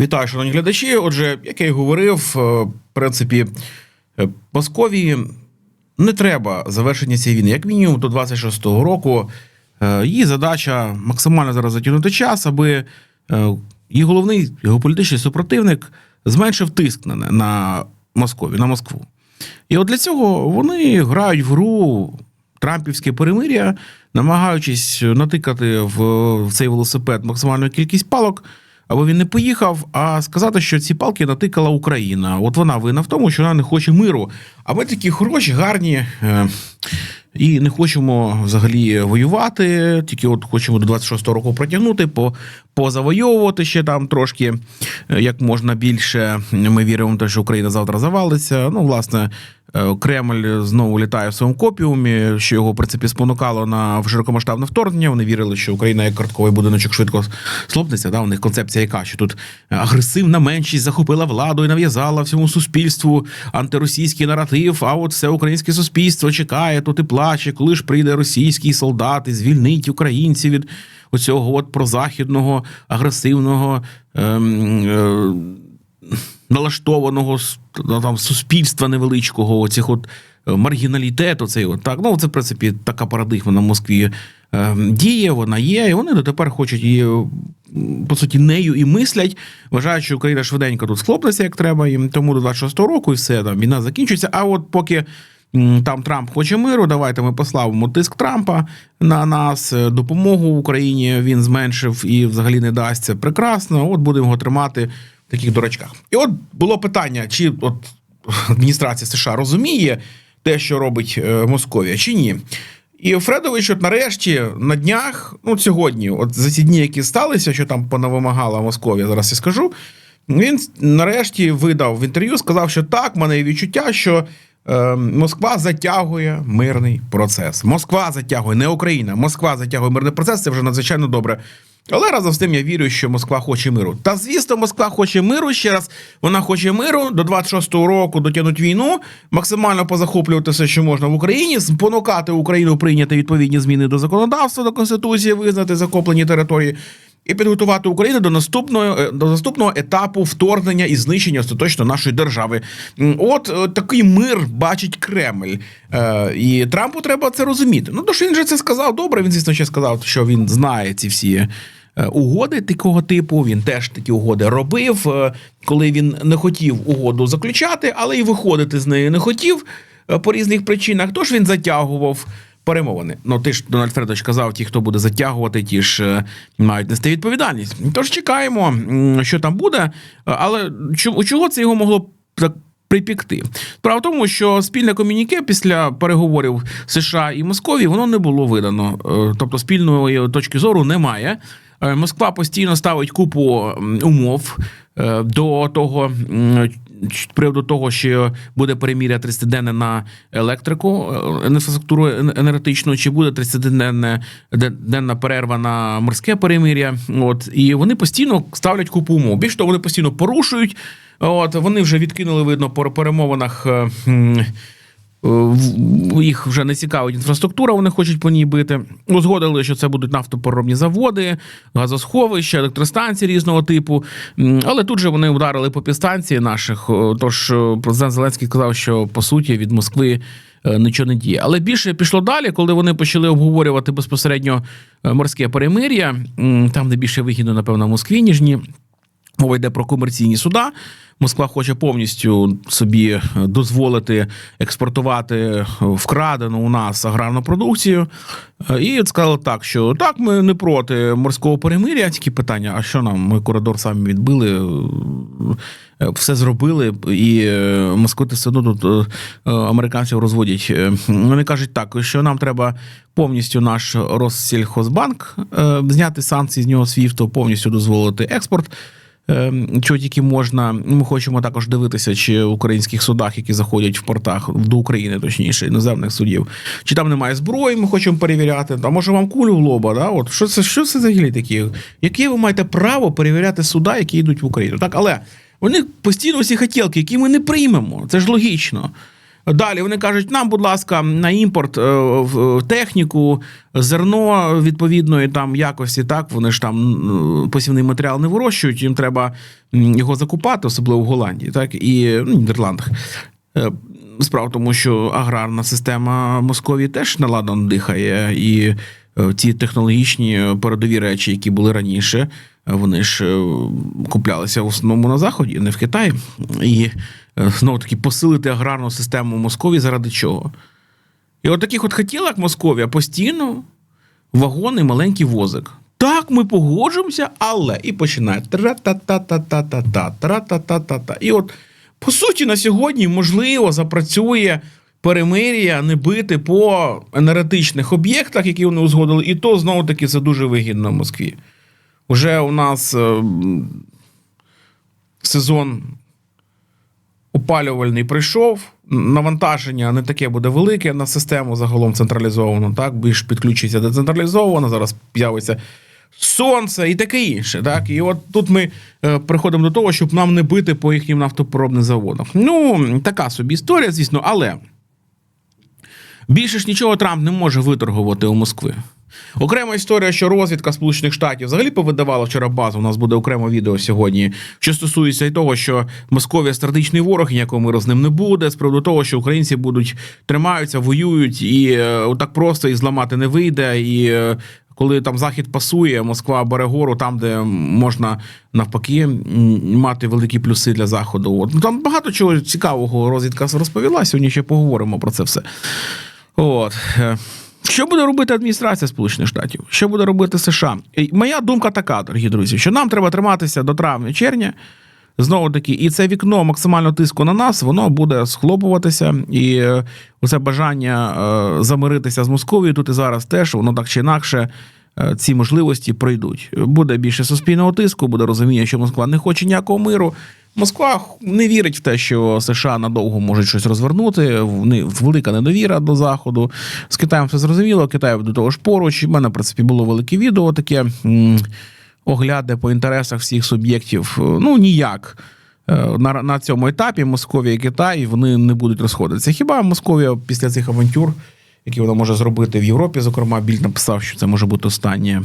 Вітаю, шановні глядачі. Отже, як я і говорив, е, в принципі, е, Московії не треба завершення цієї війни, як мінімум до 26-го року. Е, Її задача максимально зараз затягнути час, аби е, її головний геополітичний супротивник зменшив тиск на, на Москові, на Москву. І от для цього вони грають в гру Трампівське перемир'я, намагаючись натикати в цей велосипед максимальну кількість палок, аби він не поїхав, а сказати, що ці палки натикала Україна. От вона винна в тому, що вона не хоче миру. А ми такі хороші, гарні. Е, і не хочемо взагалі воювати, тільки от хочемо до 26-го року протягнути, по, позавойовувати ще там трошки е, як можна більше. Ми віримо в те, що Україна завтра завалиться. Ну, власне, Кремль знову літає в своєму копіумі, що його в принципі спонукало на широкомасштабне вторгнення. Вони вірили, що Україна як картковий будиночок швидко слопнеться. Да? У них концепція яка, що тут агресивна меншість захопила владу і нав'язала всьому суспільству антиросійський наратив. А от все українське суспільство чекає тут і плаче, коли ж прийде російський солдат і звільнить українців від оцього от прозахідного агресивного. Ем, е, налаштованого там суспільства невеличкого, оцих от е, маргіналітету, цей от так. Ну, це в принципі така парадигма на Москві е, діє, вона є, і вони дотепер хочуть її, по суті, нею і мислять. Вважають, що Україна швиденько тут схлопнеться, як треба їм, тому до 26-го року і все там війна закінчиться. А от поки. Там Трамп хоче миру. Давайте ми послабимо тиск Трампа на нас, е, допомогу Україні він зменшив і взагалі не дасть це прекрасно. От будемо його тримати таких дурачках. І от було питання, чи от адміністрація США розуміє те, що робить е, Московія, чи ні. І Фредович, от нарешті, на днях, ну сьогодні, от за ці дні, які сталися, що там понавимагала Московія, зараз я скажу. Він нарешті видав в інтерв'ю, сказав, що так, в мене є відчуття, що е, Москва затягує мирний процес. Москва затягує, не Україна. Москва затягує мирний процес. Це вже надзвичайно добре. Але разом з тим я вірю, що Москва хоче миру. Та звісно, Москва хоче миру. Ще раз вона хоче миру до 26-го року дотягнуть війну, максимально позахоплювати все, що можна в Україні, спонукати Україну прийняти відповідні зміни до законодавства, до конституції, визнати захоплені території. І підготувати Україну до наступного е, до наступного етапу вторгнення і знищення остаточно нашої держави. От е, такий мир бачить Кремль, Е, і Трампу треба це розуміти. Ну то що він же це сказав. Добре, він звісно ще сказав, що він знає ці всі угоди такого типу. Він теж такі угоди робив, е, коли він не хотів угоду заключати, але і виходити з неї не хотів е, по різних причинах. Тож він затягував. Перемовини. Ну, ти ж Дональд Фредович казав, ті, хто буде затягувати, ті ж е, мають нести відповідальність. Тож чекаємо, що там буде. Е, Але чого це його могло так припікти? Справа в тому, що спільне комюніке після переговорів США і Московії воно не було видано. Е, Тобто спільної точки зору немає. Е, Москва постійно ставить купу умов е, до того. приводу того, що буде переміря 30-денне на електрику, е, інфраструктуру енергетичну, чи буде 30-денна денна перерва на морське перемир'я. От і вони постійно ставлять купу умов. Більш того, вони постійно порушують. От вони вже відкинули, видно, по перемовинах. Е, їх вже не цікавить інфраструктура, вони хочуть по ній бити. Узгодили, що це будуть нафтопереробні заводи, газосховища, електростанції різного типу. Але тут же вони вдарили по підстанції наших. Тож е, президент Зеленський сказав, що по суті від Москви. е, Нічого не діє, але більше пішло далі, коли вони почали обговорювати безпосередньо е, морське перемир'я, там де більше вигідно, напевно, в Москві, ніж ні. Мова йде про комерційні суда. Москва хоче повністю собі дозволити експортувати вкрадену у нас аграрну продукцію. І сказали так, що так, ми не проти морського перемир'я. Тільки питання: а що нам? Ми коридор самі відбили, е, все зробили, і е, москвити все одно тут е, е, американців розводять. Е, Вони кажуть так, що нам треба повністю наш Россільхозбанк е, зняти санкції з нього свіфту, повністю дозволити експорт. Е, Чого тільки можна, ми хочемо також дивитися, чи в українських судах, які заходять в портах до України, точніше, іноземних судів, чи там немає зброї, ми хочемо перевіряти. А може вам кулю в лоба? Да? От що це що це взагалі такі? Яке ви маєте право перевіряти суда, які йдуть в Україну? Так, але вони постійно всі хотілки, які ми не приймемо. Це ж логічно. Далі вони кажуть, нам, будь ласка, на імпорт е, в- техніку, зерно відповідної там якості. Так вони ж там посівний матеріал не вирощують, їм треба його закупати, особливо в Голландії, так і ну, Нідерландах. Е, Справа в тому, що аграрна система Московії теж наладано дихає, і е, ті технологічні передові речі, які були раніше, вони ж куплялися в основному на Заході, не в Китаї. І знову таки посилити аграрну систему Московії заради чого? І от таких от хотіла, Московія, постійно вагони, маленький возик. Так, ми погоджуємося, але і починає тра-та-та-та-та-та-та, тра-та-та-та-та. І от, по суті, на сьогодні, можливо, запрацює перемир'я не бити по енергетичних об'єктах, які вони узгодили, і то знову таки це дуже вигідно в Москві. Уже у нас е, сезон опалювальний прийшов. Навантаження не таке буде велике на систему загалом централізовано, так більш підключиться децентралізовано. Зараз з'явиться сонце і таке інше. Так, і от тут ми е, приходимо до того, щоб нам не бити по їхнім нафтопоробним заводам. Ну, така собі історія, звісно, але більше ж нічого Трамп не може виторгувати у Москви. Окрема історія, що розвідка Сполучених Штатів взагалі повидавала вчора базу. У нас буде окреме відео сьогодні, що стосується і того, що Московія стратегічний ворог, і ніякого миру з ним не буде. З приводу того, що українці будуть тримаються, воюють, і е, так просто їх зламати не вийде. І е, коли там захід пасує, Москва бере гору там, де можна навпаки мати великі плюси для заходу. От ну там багато чого цікавого розвідка розповіла. Сьогодні ще поговоримо про це все. От. Що буде робити адміністрація Сполучених Штатів? Що буде робити США? І Моя думка така, дорогі друзі, що нам треба триматися до травня-червня. Знову таки, і це вікно максимального тиску на нас, воно буде схлопуватися, і е, оце бажання е, замиритися з Московією тут і зараз теж, воно так чи інакше. е, Ці можливості пройдуть. Буде більше суспільного тиску, буде розуміння, що Москва не хоче ніякого миру. Москва не вірить в те, що США надовго можуть щось розвернути. Велика недовіра до заходу. З Китаєм все зрозуміло. Китай до того ж поруч. У мене в принципі було велике відео таке. Огляди по інтересах всіх суб'єктів. Ну ніяк. Е, На, на цьому етапі Московія і Китай вони не будуть розходитися. Хіба Московія після цих авантюр, які вона може зробити в Європі, зокрема, Біль написав, що це може бути останнє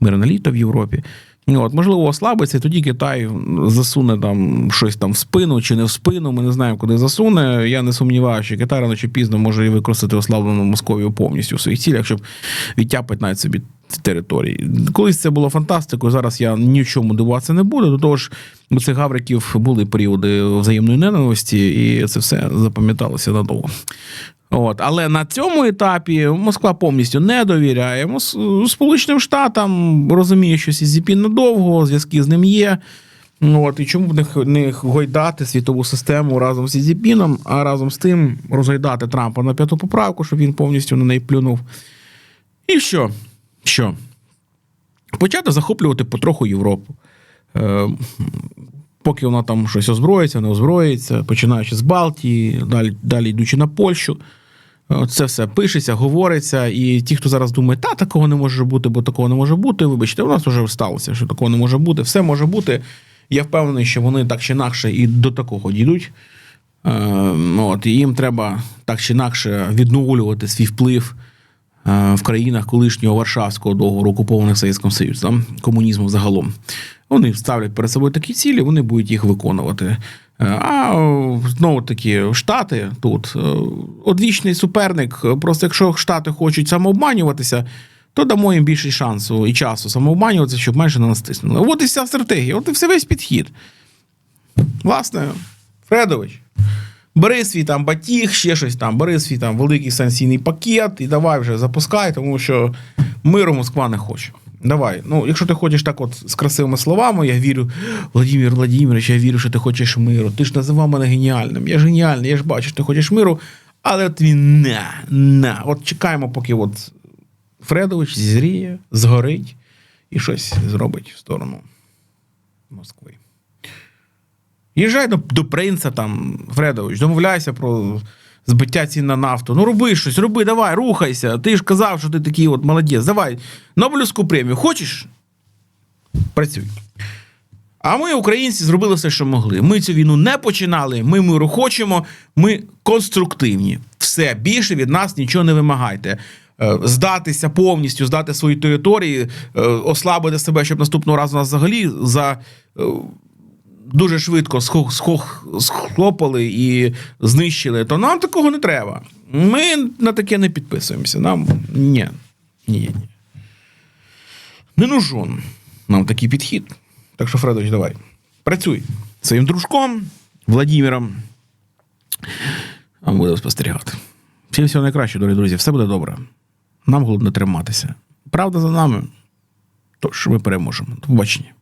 мирне літо в Європі. От, можливо, ослабиться, і тоді Китай засуне там щось там в спину чи не в спину. Ми не знаємо, куди засуне. Я не сумніваюся, що Китай рано чи пізно може використати ослаблену Московію повністю в своїх цілях, щоб відтяпати навіть собі території. Колись це було фантастикою. Зараз я ні в чому дивуватися не буду. До того ж, у цих гавриків були періоди взаємної ненависті, і це все запам'яталося надовго. От, але на цьому етапі Москва повністю не довіряє Сполученим Штатам, розуміє, що Сізіпін надовго, зв'язки з ним є. От, і чому б не, не гойдати світову систему разом з Сізіпіном, а разом з тим розгойдати Трампа на п'яту поправку, щоб він повністю на неї плюнув. І що? Що? Почати захоплювати потроху Європу. Е, поки вона там щось озброїться, не озброїться, починаючи з Балтії, далі, далі йдучи на Польщу. Це все пишеться, говориться, і ті, хто зараз думає, та такого не може бути, бо такого не може бути. Вибачте, у нас вже сталося, що такого не може бути. Все може бути. Я впевнений, що вони так чи інакше і до такого дійдуть. Е, От, і їм треба так чи інакше відновлювати свій вплив е, в країнах колишнього Варшавського договору, окупованих Совєтським Союзом, комунізму загалом. Вони ставлять перед собою такі цілі, вони будуть їх виконувати. Е, А знову таки, Штати тут е, одвічний суперник. Просто якщо Штати хочуть самообманюватися, то дамо їм більше шансу і часу самообманюватися, щоб менше на нас тиснули. От і вся стратегія, от і все весь підхід. Власне, Фредович, бери свій там батіг, ще щось там, бери свій там великий санкційний пакет і давай вже запускай, тому що миру Москва не хоче. Давай. Ну, якщо ти хочеш так, от з красивими словами, я вірю, Владимир Владимирович, я вірю, що ти хочеш миру. Ти ж називав мене геніальним. Я геніальний, я ж бачу, що ти хочеш миру, але от він не, не. От чекаємо, поки от Фредович зізріє, згорить і щось зробить в сторону Москви. Їжджай до, до принца там, Фредович, домовляйся про збиття цін на нафту. Ну, роби щось, роби, давай, рухайся. Ти ж казав, що ти такий от молодець. Давай, Нобелівську премію. Хочеш? Працюй. А ми, українці, зробили все, що могли. Ми цю війну не починали. Ми миру хочемо. Ми конструктивні. Все більше від нас нічого не вимагайте. Е, Здатися повністю, здати свої території, е, ослабити себе, щоб наступного разу нас взагалі за е, дуже швидко схлопали і знищили, то нам такого не треба. Ми на таке не підписуємося. Нам ні. Ні, ні. Не нужен нам такий підхід. Так що, Фредович, давай. Працюй своїм дружком Владимиром. А ми будемо спостерігати. Всім всього найкращого, дорогі друзі. Все буде добре. Нам головне триматися. Правда за нами. Тож ми переможемо. До побачення.